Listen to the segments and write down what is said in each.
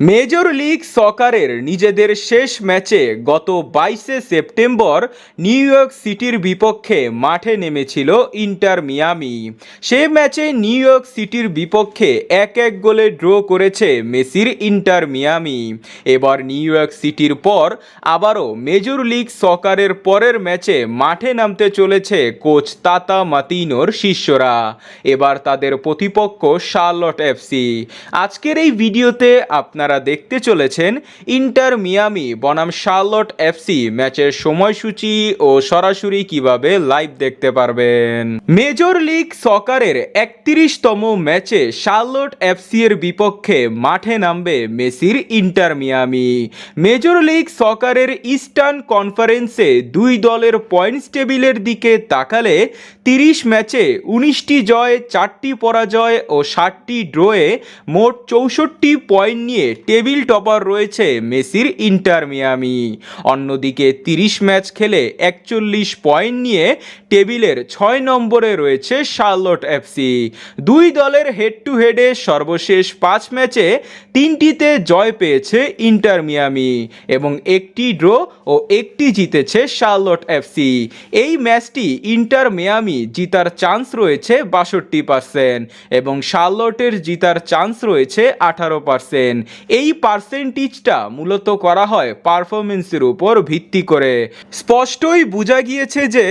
Major League সকারের নিজেদের শেষ ম্যাচে গত বাইশে সেপ্টেম্বর নিউ ইয়র্ক সিটির বিপক্ষে মাঠে নেমেছিল ইন্টার মিয়ামি। সে ম্যাচে নিউ ইয়র্ক সিটির বিপক্ষে এক এক গোলে ড্র করেছে মেসির ইন্টার মিয়ামি। এবার নিউ ইয়র্ক সিটির পর আবারও মেজর লিগ সকারের পরের ম্যাচে মাঠে নামতে চলেছে কোচ তাতা মাতিনোর শিষ্যরা। এবার তাদের প্রতিপক্ষ শার্লট এফসি। আজকের এই ভিডিওতে আপনারা দেখতে চলেছেন ইন্টার মিয়ামি, বনাম শার্লট এফসি ম্যাচের সময়সূচি ও সরাসরি কীভাবে লাইভ দেখতে পারবেন। মেজর লিগ সকারের একত্রিশতম ম্যাচে শার্লট এফসি এর বিপক্ষে মাঠে নামবে মেসির ইন্টার মিয়ামি। মেজর লিগ সকারের ইস্টার্ন কনফারেন্সে দুই দলের পয়েন্টস টেবিলের দিকে তাকালে তিরিশ ম্যাচে উনিশটি জয়, চারটি পরাজয় ও ষাটটি ড্রয়ে মোট চৌষট্টি পয়েন্ট নিয়ে টেবিল টপার রয়েছে মেসির ইন্টার মিয়ামি। অন্যদিকে তিরিশ ম্যাচ খেলে একচল্লিশ পয়েন্ট নিয়ে টেবিলের ছয় নম্বরে রয়েছে শার্লট এফসি দুই দলের হেড টু হেডে সর্বশেষ পাঁচ ম্যাচে তিনটিতে জয় পেয়েছে ইন্টার মিয়ামি এবং একটি ড্র ও একটি জিতেছে শার্লট এফসি এই ম্যাচটি ইন্টার মিয়ামি জিতার চান্স রয়েছে বাষট্টি পার্সেন্ট এবং শার্লটের জিতার চান্স রয়েছে আঠারো পার্সেন্ট। এই পার্সেন্টেজটা মূলত করা হয় পারফরমেন্সের উপর ভিত্তি করে। স্পষ্টই বোঝা গিয়েছে যে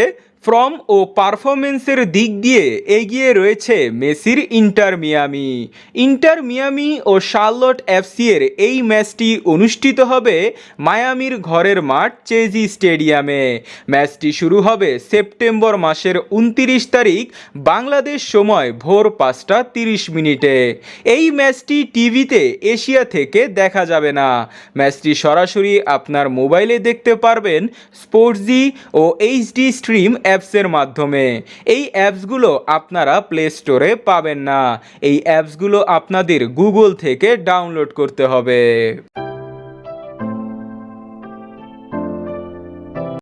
ফর্ম ও পারফরমেন্সের দিক দিয়ে এগিয়ে রয়েছে মেসির ইন্টার মিয়ামি। ইন্টার মিয়ামি ও শার্লট এফসি এর এই ম্যাচটি অনুষ্ঠিত হবে মায়ামির ঘরের মাঠ চেজি স্টেডিয়ামে। ম্যাচটি শুরু হবে সেপ্টেম্বর মাসের উনতিরিশ তারিখ, বাংলাদেশ সময় ভোর পাঁচটা তিরিশ মিনিটে। এই ম্যাচটি টিভিতে এশিয়া থেকে দেখা যাবে না। ম্যাচটি সরাসরি আপনার মোবাইলে দেখতে পারবেন স্পোর্টসজি ও এইচডি স্ট্রিম অ্যাপসের মাধ্যমে। এই অ্যাপসগুলো আপনারা প্লে স্টোরে পাবেন না। এই অ্যাপসগুলো আপনাদের গুগল থেকে ডাউনলোড করতে হবে।